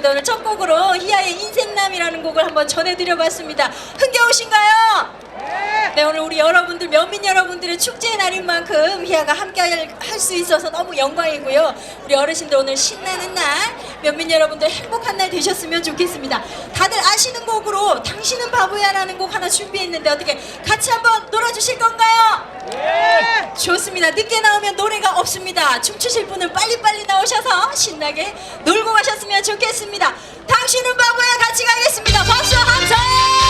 감사합니다. 오늘 첫 곡으로 희아의 인생남이라는 곡을 한번 전해드려봤습니다. 흥겨우신가요? 네 오늘 우리 여러분들 면민 여러분들의 축제의 날인 만큼 희아가 함께 할 수 있어서 너무 영광이고요. 우리 어르신들 오늘 신나는 날 면민 여러분들 행복한 날 되셨으면 좋겠습니다. 다들 아시는 곡으로 당신은 바보야라는 곡 하나 준비했는데 어떻게 같이 한번 놀아주실 건가요? 좋습니다. 늦게 나오면 노래가 없습니다. 춤추실 분은 빨리빨리 나오셔서 신나게 놀고 가셨으면 좋겠습니다. 당신은 바보야 같이 가겠습니다. 박수와 함성!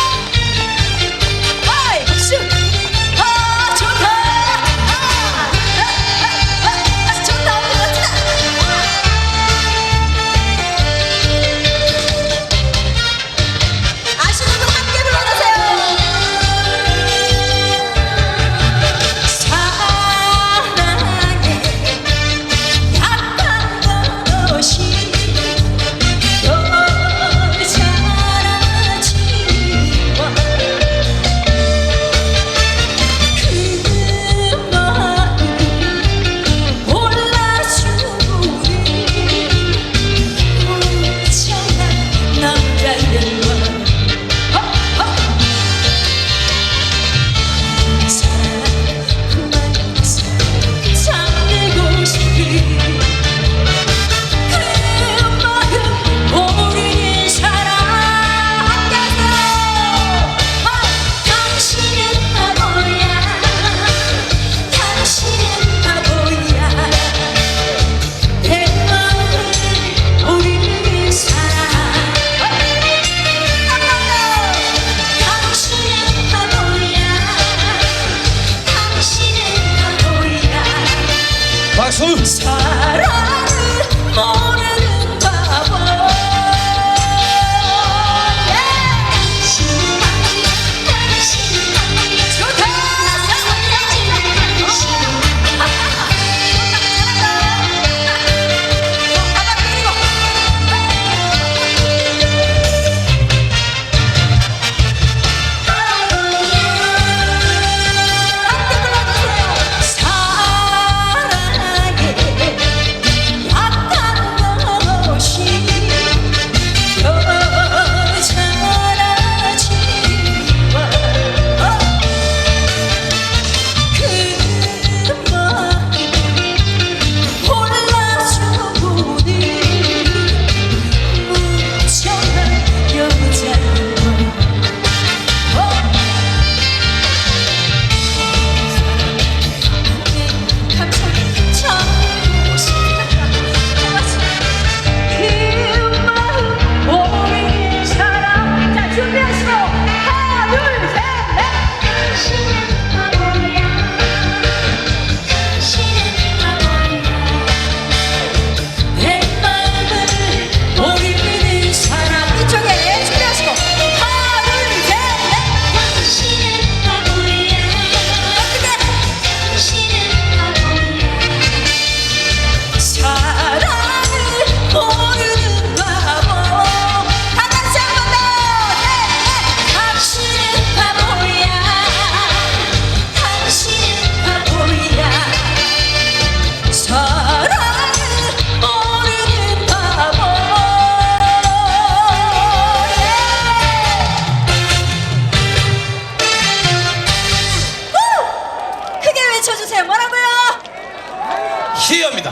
뭐라고요? 희어입니다.